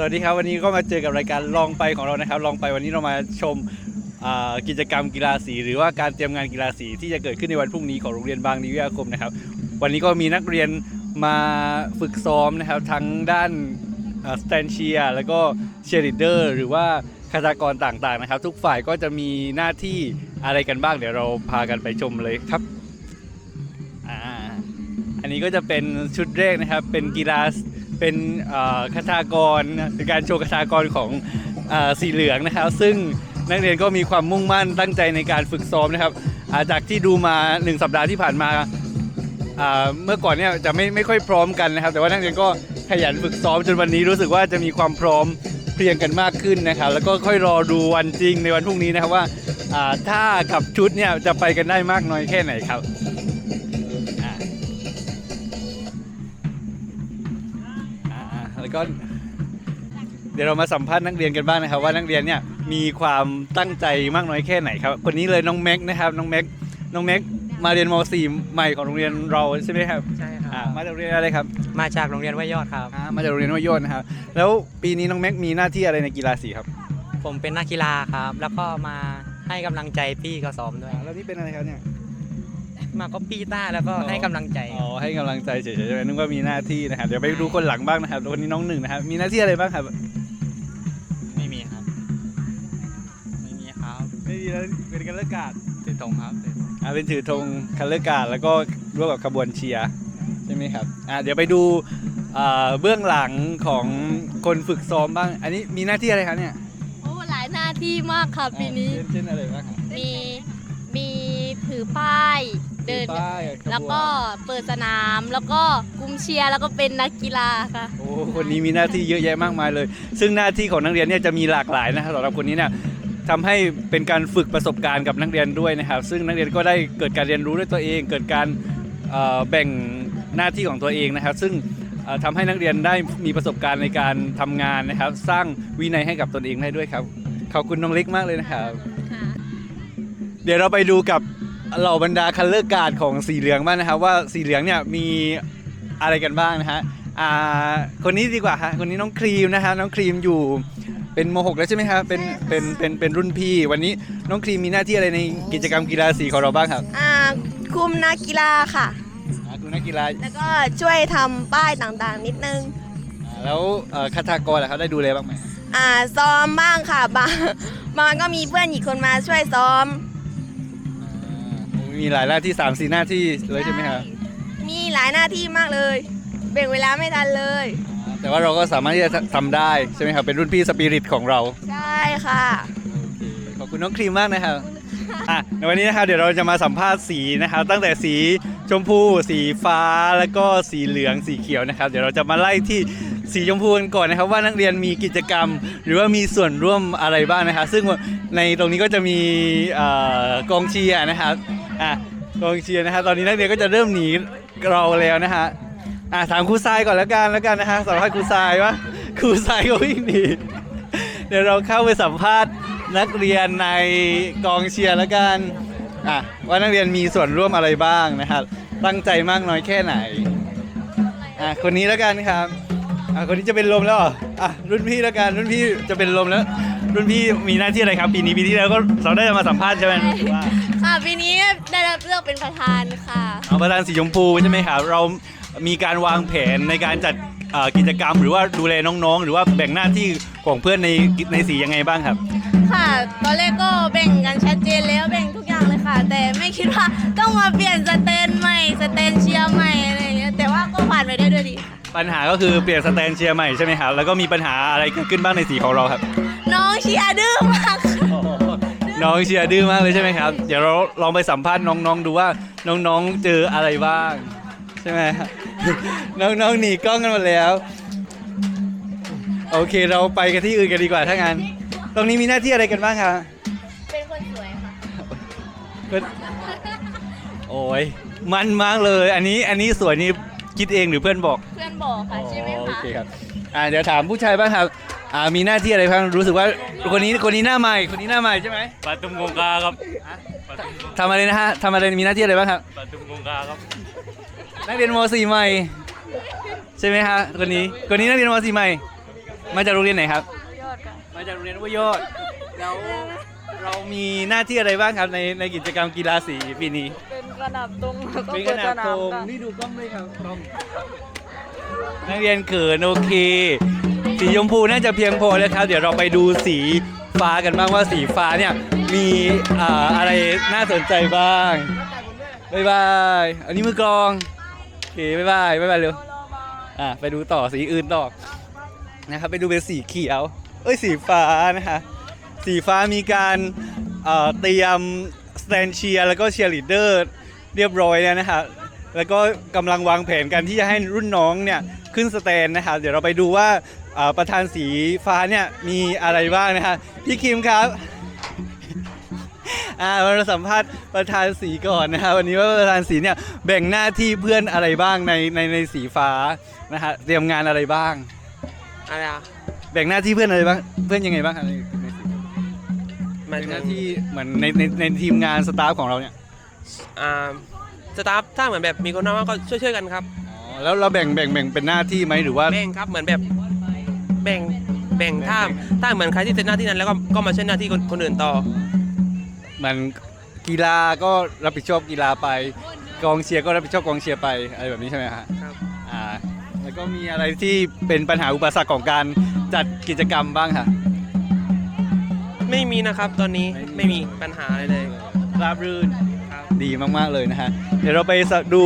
สวัสดีครับวันนี้ก็มาเจอกับรายการลองไปของเรานะครับ ลองไปวันนี้เรามาชมกิจกรรมกีฬาสี หรือว่าการเตรียมงานกีฬาสีที่จะเกิดขึ้นในวันพรุ่งนี้ของโรงเรียนบางนิวิทยาคมนะครับ วันนี้ก็มีนักเรียนมาฝึกซ้อมนะครับ ทั้งด้านสแตนเชียแล้วก็เชียร์ลีดเดอร์หรือว่าคาถากรต่างๆนะครับ ทุกฝ่ายก็จะมีหน้าที่อะไรกันบ้าง เดี๋ยวเราพากันไปชมเลยครับอ,อันนี้ก็จะเป็นชุดแรกนะครับเป็นกีฬา เป็นคาถากรเป็นการโชว์คาถากรของอสีเหลืองนะครับ ซึ่งนักเรียนก็มีความมุ่งมั่นตั้งใจในการฝึกซ้อมนะครับาจากที่ดูมา 1 สัปดาห์ที่ผ่านมาเมื่อก่อนเนี่ยจะไม่ไม่ค่อยพร้อมกันนะครับ แต่ว่านักเรียนก็ขยันฝึกซ้อมจนวันนี้รู้สึกว่าจะมีความพร้อมเพรียงกันมากขึ้นนะครับ แล้วก็ค่อยรอดูวันจริงในวันพรุ่งนี้นะครับว่าอ่าถ้ากับชุดเนี่ยจะไปกันได้มากน้อยแค่ไหนครับ แล้วก็เดี๋ยวเรามาสัมภาษณ์นักเรียนกันบ้างนะครับ ว่านักเรียนเนี่ยมีความตั้งใจมากน้อยแค่ไหนครับคนนี้เลยน้องแม็กนะครับน้องแม็กน้องแม็กมาเรียนม .4 ใหม่ของโรงเรียนเราใช่ไหมครับใช่คอ่ารับมาจากโรงเรียนอะไรครับมาจากโรงเรียนห้วยยอดครับอ่ามาจากโรงเรียนวโยนนะครับแล้วปีนี้น้องแม็กมีหน้าที่อะไรในกีฬาสีครับ ผมเป็นนักกีฬาครับ แล้วก็มาให้กำลังใจพี่ก็ซ้อมด้วยแล้วนี่เป็นอะไรครับเนี่ย มาก็ปี้ต้าแล้วก็อ๋อให้กำลังใจ อ๋อให้กำลังใจเฉยๆใช่ไหมนึกว่ามีหน้าที่นะครับเดี๋ยวไปดูคนหลังบ้างนะครับวันนี้น้องหนึ่งนะครับมีหน้าที่อะไรบ้างครับไม่มีครับ ไม่มีครับไม่มีแล้วเป็นกันเลิกการถือธงครับถือธงอ่าเป็นถือธงคันเลิกการแล้วก็ร่วมกับขบวนเชียร์ใช่ไหมครับอ่าเดี๋ยวไปดูอ่าเบื้องหลังของคนฝึกซ้อมบ้าง อันนี้มีหน้าที่อะไรครับเนี่ยโอ้หลายหน้าที่มากค่ะปีนี้เช่นเช่นอะไรบ้างครับมีมีถือป้าย เดินป้ายขบนแล้วก็เปิดสนามแล้วก็กุมเชียร์แล้วก็เป็นนักกีฬาค่ะ โอ้คนนี้มีหน้าที่เยอะแยะมากมายเลย ซึ่งหน้าที่ของนักเรียนเนี่ยจะมีหลากหลายนะครับสำหรับคนนี้เนี่ยทำให้เป็นการฝึกประสบการณ์กับนักเรียนด้วยนะครับ ซึ่งนักเรียนก็ได้เกิดการเรียนรู้ด้วยตัวเอง เกิดการเอ่อแบ่งหน้าที่ของตัวเองนะครับ ซึ่งเอ่อทำให้นักเรียนได้มีประสบการณ์ในการทำงานนะครับ สร้างวินัยให้กับตนเองได้ด้วยครับ ขอบคุณน้องเล็กมากเลยนะครับ เดี๋ยวเราไปดูกับ เหล่าบรรดาคัลเลอร์การ์ดของสีเหลืองบ้างนะครับ ว่าสีเหลืองเนี่ยมีอะไรกันบ้างนะฮะอ่าคนนี้ดีกว่าฮะคนนี้น้องครีมนะฮะน้องครีมอยู่เป็นม .6 แล้วใช่ไหมครับเป็นเป็นเป็นเป็นรุ่นพี่ วันนี้น้องครีมมีหน้าที่อะไรในกิจกรรมกีฬาสีของเราบ้างครับอ่าคุมนักกีฬาค่ะ อ่าคุณนักกีฬาแล้วก็ช่วยทำป้ายต่างๆนิดนึง อ่าแล้วเอ่อคาถากรล่ะครับได้ดูแลบ้างไหมอ่าซ้อมบ้างค่ะบางบางก็มีเพื่อนอีกคนมาช่วยซ้อมอ่า มีหลายหน้าที่3ามสี่หน้าที่เลยใช่ไหมครับมีหลายหน้าที่มากเลยแบ่งเวลาไม่ทันเลยอ่าแต่ว่าเราก็สามารถที่จะทำได้ใช่ไหมครับเป็นรุ่นพี่สปิริตของเราใช่ค่ะ ขอบคุณน้องครีมมากนะครับอะในวันนี้นะครับเดี๋ยวเราจะมาสัมภาษณ์สีนะครับ ตั้งแต่สีชมพูสีฟ้าแล้วก็สีเหลืองสีเขียวนะครับ เดี๋ยวเราจะมาไล่ที่สีชมพูกันก่อนนะครับ ว่านักเรียนมีกิจกรรม หรือว่ามีส่วนร่วมอะไรบ้างนะครับซึ่งในตรงนี้ก็จะมีเอ่อกองเชียร์นะครับ อะกองเชียร์นะครับตอนนี้นักเรียนก็จะเริ่มหนีเราแล้วนะฮะอะถามครูทรายก่อนแล้วกันแล้วกันนะฮะสัมภาษณ์ครูทรายว่าครูทรายก็วิ่งหนีเดี๋ยวเราเข้าไปสัมภาษณ์นักเรียนในกองเชียร์แล้วกันอะว่านักเรียนมีส่วนร่วมอะไรบ้างนะครับตั้งใจมากน้อยแค่ไหนอะคนนี้แล้วกันครับอะคนนี้จะเป็นลมแล้วเหรออะรุ่นพี่แล้วกันรุ่นพี่จะเป็นลมแล้ว รุ่นพี่มีหน้าที่อะไรครับ ปีนี้ปีที่แล้วก็เราได้มาสัมภาษณ์ใช่ไหมว่าค่ะปีนี้ได้รับเลือกเป็นประธานค่ะ เอาประธานสีชมพูใช่ไหมครับเรามีการวางแผนในการจัดเอ่อกิจกรรม หรือว่าดูแลน้องๆ หรือว่าแบ่งหน้าที่ของเพื่อนในในสียังไงบ้างครับ ค่ะ ตอนแรกก็แบ่งกันชัดเจนแล้วแบ่งทุกอย่างเลยค่ะ แต่ไม่คิดว่าต้องมาเปลี่ยนสเตนใหม่สเตนเชียร์ใหม่อะไรอย่างเงี้ยแต่ว่าก็ผ่านไปได้ด้วยดีค่ะปัญหาก็คือเปลี่ยนสแตนเชียร์ใหม่ใช่ไหมครับแล้วก็มีปัญหาอะไรเกิดขึ้นบ้างในสีของเราครับน้อง เชียร์ดื้อมากค่ะน้องเชียร์ดื้อมากเลยใช่ไหมครับ เดี๋ยวเราลองไปสัมภาษณ์น้องๆดูว่าน้องๆเจออะไรบ้าง ใช่ไหมครับน้องๆหนีกล้องกันหมดแล้ว โอเคเราไปกันที่อื่นกันดีกว่าถ้างั้น ตรงนี้มีหน้าที่อะไรกันบ้างครับเป็นคนสวยค่ะก็โอ้ยมันมากเลย อันนี้อันนี้สวยนี่คิดเองหรือเพื่อนบอกเพื่อนบอกค่ะใช่ไหมอ๋อโอคะเคครับอ่าเดี๋ยวถามผู้ชายบ้างครับ อ่ามีหน้าที่อะไรบ้างรู้สึกว่าคนนี้คนนี้หน้าใหม่คนนี้หน้าใหม่ใช่ไหมปาตุมกงกาครับปาตุมกงทำอะไรนะฮะทำอะไรมีหน้าที่อะไรบ้างครับปาตุมกงกาครับนักเรียนม .4 ใหม่ใช่ไหมฮะคนนี้คนนี้นักเรียนม .4 ใหม่ มาจากโรงเรียนไหนครับมาจากโรงเรียนวิโยชน์แล้วเรามีหน้าที่อะไรบ้างครับในในกิจกรรมกีฬาสีปีนี้เป็นกระดับตรงแล้วก็เป็นขเปิดนาสดนาตรมงค่ะนี่ดูกล้องด้วยครับกล้องนักเรียนเขินโอเค สีชมพูน่าจะเพียงพอแล้วครับ เดี๋ยวเราไปดูสีฟ้ากันบ้างว่าสีฟ้าเนี่ยมีอ่าอะไรน่าสนใจบ้างบายบาย อันนี้มือกลองโอเคบายบายบายบายเร็วอะไปดูต่อสีอื่นต่อนะครับไปดูเป็นสีเขียว เอ้ยสีฟ้านะคะสีฟ้ามีการเอ่อเตรียมสแตนเชียร์แล้วก็เชียร์ลีดเดอร์เรียบร้อยแล้วนะฮะแล้วก็กำลังวางแผนกันที่จะให้รุ่นน้องเนี่ยขึ้นสแตนนะครับเดี๋ยวเราไปดูว่า อ่อประธานสีฟ้าเนี่ยมีอะไรบ้างนะฮะพี่คิมครับอ่าเราสัมภาษณ์ประธานสีก่อนนะฮะวันนี้ว่าประธานสีเนี่ยแบ่งหน้าที่เพื่อนอะไรบ้างในในในสีฟ้านะฮะเตรียมงานอะไรบ้าง อะไรอะแบ่งหน้าที่เพื่อนอะไรบ้างเพื่อนยังไงบ้างครับในในสีหมายเป็นถึหงน้าที่เหมือนในในในทีมงานสตาฟของเราเนี่ยอ่าสตาฟถ้าเหมือนแบบมีคนน้อยก็ช่วยช่วยๆกันครับอ๋อแล้วเราแบ่งแบ่งแบ่งเป็นหน้าที่ไหมหรือว่าแบ่งครับเหมือนแบบ แบ่งแบ่งถ้าถ้าเหมือนใครที่เสร็จหน้าที่นั้นแล้วก็ก็มาช่วยหน้าที่คนคนอื่นต่อ มันกีฬาก็รับผิดชอบกีฬาไป กองเชียร์ก็รับผิดชอบกองเชียร์ไปอะไรแบบนี้ใช่ไหมฮะครับอ่าแล้วก็มีอะไรที่เป็นปัญหาอุปสรรคของการจัดกิจกรรมบ้างค่ะไม่มีนะครับตอนนี้ไม่ไม่มีมีปัญหาอะไรเลยราบรื่นครับดีมากๆเลยนะฮะเดี๋ยวเราไปสะดู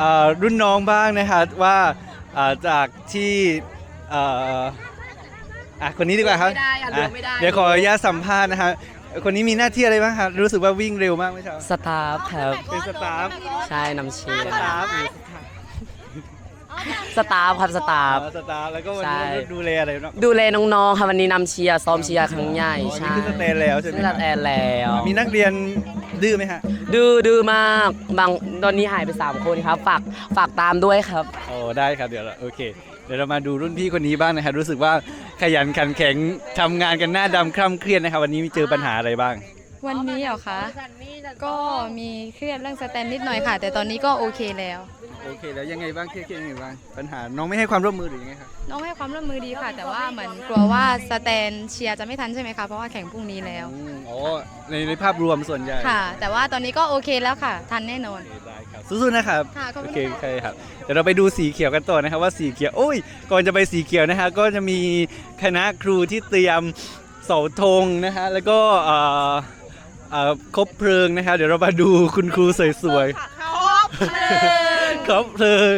อ่ารุ่นน้องบ้างนะฮะว่าอ่าจากที่ อ่าอะคนนี้ดีกว่าครับไม่ได้อะเหลือไม่ได้เดี๋ยวขออนุญาตสัมภาษณ์นะฮะคนนี้มีหน้าที่อะไรบ้างครับรู้สึกว่าวิ่งเร็วมากไหมเช้าสตาฟครับ เป็นสตาฟ ใช่นำเชียสร์ตาฟหรือสตาฟครับสตาฟ อ๋อสตาฟแล้วก็วันใช่นี้ดูแลอะไรเนาะดูแลน้องๆครับวันนี้นำเชียร์ซ้อมเชียร์ครั้งใหญ่อ๋อใช่นี่คือสเตนแล้วใช่ไหมขึ้นคสรับแตนแล้วมีนักเรียนดื้อไหมฮะดื้อดื้อมากบางตอนนี้หายไป 3 คนครับ ฝากฝากตามด้วยครับ โอ้ได้ครับเดี๋ยวเราโอเค เดี๋ยวเรามาดูรุ่นพี่คนนี้บ้างนะครับรู้สึกว่าขยันขันแข็งทำงานกันหน้าดำคร่ำเครียดนะครับ วันนี้มีเจอปัญหาอะไรบ้าง วันนี้เหรอคะ ก็มีเครียดเรื่องสแตนนิดหน่อยค่ะ แต่ตอนนี้ก็โอเคแล้ว โอเคแล้วยังไงบ้างเครียดๆยังไงบ้างปัญหาน้องไม่ให้ความร่วมมือหรือยังไงครับน้องให้ความร่วมมือดีค่ะ แต่ว่าเหมือนกลัวว่าสแตนเชียร์จะไม่ทันใช่ไหมคะเพราะว่าแข่งพรุ่งนี้แล้ว อืมอ๋อในในภาพรวมส่วนใหญ่ค่ะ แต่ว่าตอนนี้ก็โอเคแล้วค่ะ ทันแน่นอนโอเคได้ครับสู้ๆนะครับ ค่ะขอบโอคุณเคค่ะ ใช่ครับ เดี๋ยวเราไปดูสีเขียวกันต่อนะครับว่าสีเขียวโอ้ย ก่อนจะไปสีเขียวนะฮะก็จะมีคณะครูที่เตรียมเสาธงนะฮะแล้วก็เอ่อ เอ่อคบเพลิงนะครับ เดี๋ยวเรามาดูคุณครูสวยๆ ครบเพลิง